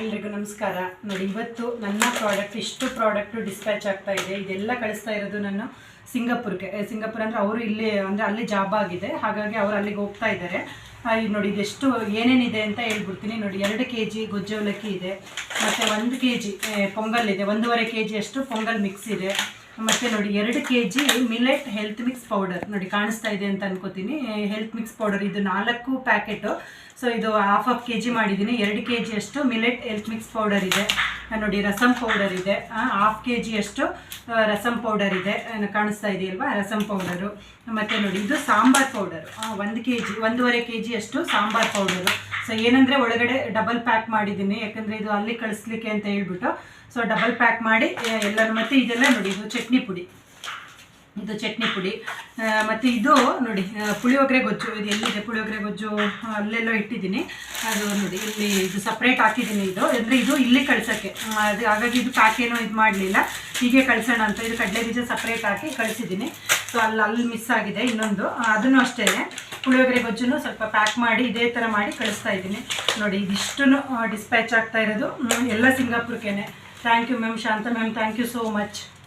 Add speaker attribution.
Speaker 1: ಎಲ್ರಿಗೂ ನಮಸ್ಕಾರ. ನೋಡಿ, ಇವತ್ತು ನನ್ನ ಪ್ರಾಡಕ್ಟ್ ಇಷ್ಟು ಪ್ರಾಡಕ್ಟು ಡಿಸ್ಪ್ಯಾಚ್ ಆಗ್ತಾ ಇದೆ. ಇದೆಲ್ಲ ಕಳಿಸ್ತಾ ಇರೋದು ನಾನು ಸಿಂಗಾಪುರ್ಗೆ. ಸಿಂಗಾಪುರ್ ಅಂದರೆ ಅವರು ಇಲ್ಲಿ, ಅಂದರೆ ಅಲ್ಲಿ ಜಾಬ್ ಆಗಿದೆ. ಹಾಗಾಗಿ ಅವರು ಅಲ್ಲಿಗೆ ಹೋಗ್ತಾ ಇದ್ದಾರೆ. ನೋಡಿ, ಇದೆಷ್ಟು ಏನೇನಿದೆ ಅಂತ ಹೇಳ್ಬಿಡ್ತೀನಿ. ನೋಡಿ, ಎರಡು ಕೆ ಜಿ ಗೊಜ್ಜವಲಕ್ಕಿ ಇದೆ. ಮತ್ತು ಒಂದು ಕೆ ಜಿ ಪೊಂಗಲ್ ಇದೆ. ಒಂದೂವರೆ ಕೆ ಜಿಯಷ್ಟು ಪೊಂಗಲ್ ಮಿಕ್ಸ್ ಇದೆ. ಮತ್ತು ನೋಡಿ, ಎರಡು K G millet health mix powder ನೋಡಿ ಕಾಣಿಸ್ತಾ ಇದೆ ಅಂತ ಅನ್ಕೋತೀನಿ. ಹೆಲ್ತ್ ಮಿಕ್ಸ್ ಪೌಡರ್ ಇದು ನಾಲ್ಕು ಪ್ಯಾಕೆಟು ಸೊ ಇದು ಹಾಫ್ ಆಫ್ ಕೆ ಜಿ ಮಾಡಿದ್ದೀನಿ. ಎರಡು ಕೆ ಜಿಯಷ್ಟು ಮಿಲೆಟ್ ಹೆಲ್ತ್ ಮಿಕ್ಸ್ ಪೌಡರ್ ಇದೆ. ನೋಡಿ ರಸಮ್ ಪೌಡರ್ ಇದೆ. ಹಾಫ್ ಕೆ ಜಿಯಷ್ಟು ರಸಮ್ ಪೌಡರ್ ಇದೆ. ಕಾಣಿಸ್ತಾ ಇದೆಯಲ್ವಾ? ರಸಮ್ ಪೌಡರು ಮತ್ತು ನೋಡಿ, ಇದು ಸಾಂಬಾರ್ ಪೌಡರ್ ಒಂದು ಕೆ ಜಿ ಒಂದೂವರೆ ಕೆ ಜಿಯಷ್ಟು ಸಾಂಬಾರ್ ಪೌಡರು ಸೊ ಏನಂದರೆ ಒಳಗಡೆ ಡಬಲ್ ಪ್ಯಾಕ್ ಮಾಡಿದ್ದೀನಿ. ಯಾಕಂದರೆ ಇದು ಅಲ್ಲಿ ಕಳಿಸ್ಲಿಕ್ಕೆ ಅಂತ ಹೇಳ್ಬಿಟ್ಟು. ಸೊ ಡಬಲ್ ಪ್ಯಾಕ್ ಮಾಡಿ ಎಲ್ಲರೂ ಮತ್ತೆ ಇದೆಲ್ಲ ನೋಡಿ, ಇದು ಚಟ್ನಿ ಪುಡಿ. ಇದು ಚಟ್ನಿ ಪುಡಿ. ಮತ್ತು ಇದು ನೋಡಿ ಪುಳಿಯೋಗರೆ ಗೊಜ್ಜು, ಇದು ಎಲ್ಲಿದೆ ಪುಳಿಯೋಗರೆ ಗೊಜ್ಜು? ಅಲ್ಲೆಲ್ಲೋ ಇಟ್ಟಿದ್ದೀನಿ. ಅದು ನೋಡಿ, ಇಲ್ಲಿ ಇದು ಸಪ್ರೇಟ್ ಹಾಕಿದ್ದೀನಿ ಇದು. ಅಂದರೆ ಇದು ಇಲ್ಲಿ ಕಳ್ಸೋಕ್ಕೆ. ಅದು ಹಾಗಾಗಿ ಇದು ಪ್ಯಾಕ್ ಏನೋ ಇದು ಮಾಡಲಿಲ್ಲ. ಹೀಗೆ ಕಳ್ಸೋಣ ಅಂತ. ಇದು ಕಡಲೆ ಬೀಜ ಸಪ್ರೇಟ್ ಹಾಕಿ ಕಳಿಸಿದ್ದೀನಿ. ಸೊ ಅಲ್ಲಿ ಅಲ್ಲಿ ಮಿಸ್ ಆಗಿದೆ ಇನ್ನೊಂದು. ಅದನ್ನು ಅಷ್ಟೇ ಪುಳಿಯೋಗರೆ ಗೊಜ್ಜನ್ನು ಸ್ವಲ್ಪ ಪ್ಯಾಕ್ ಮಾಡಿ ಇದೇ ಥರ ಮಾಡಿ ಕಳಿಸ್ತಾ ಇದ್ದೀನಿ. ನೋಡಿ ಇದಿಷ್ಟು ಡಿಸ್ಪ್ಯಾಚ್ ಆಗ್ತಾ ಇರೋದು. ಎಲ್ಲ ಸಿಂಗಾಪುರ್ಕೇನೆ. Thank you ma'am Shantha ma'am thank you so much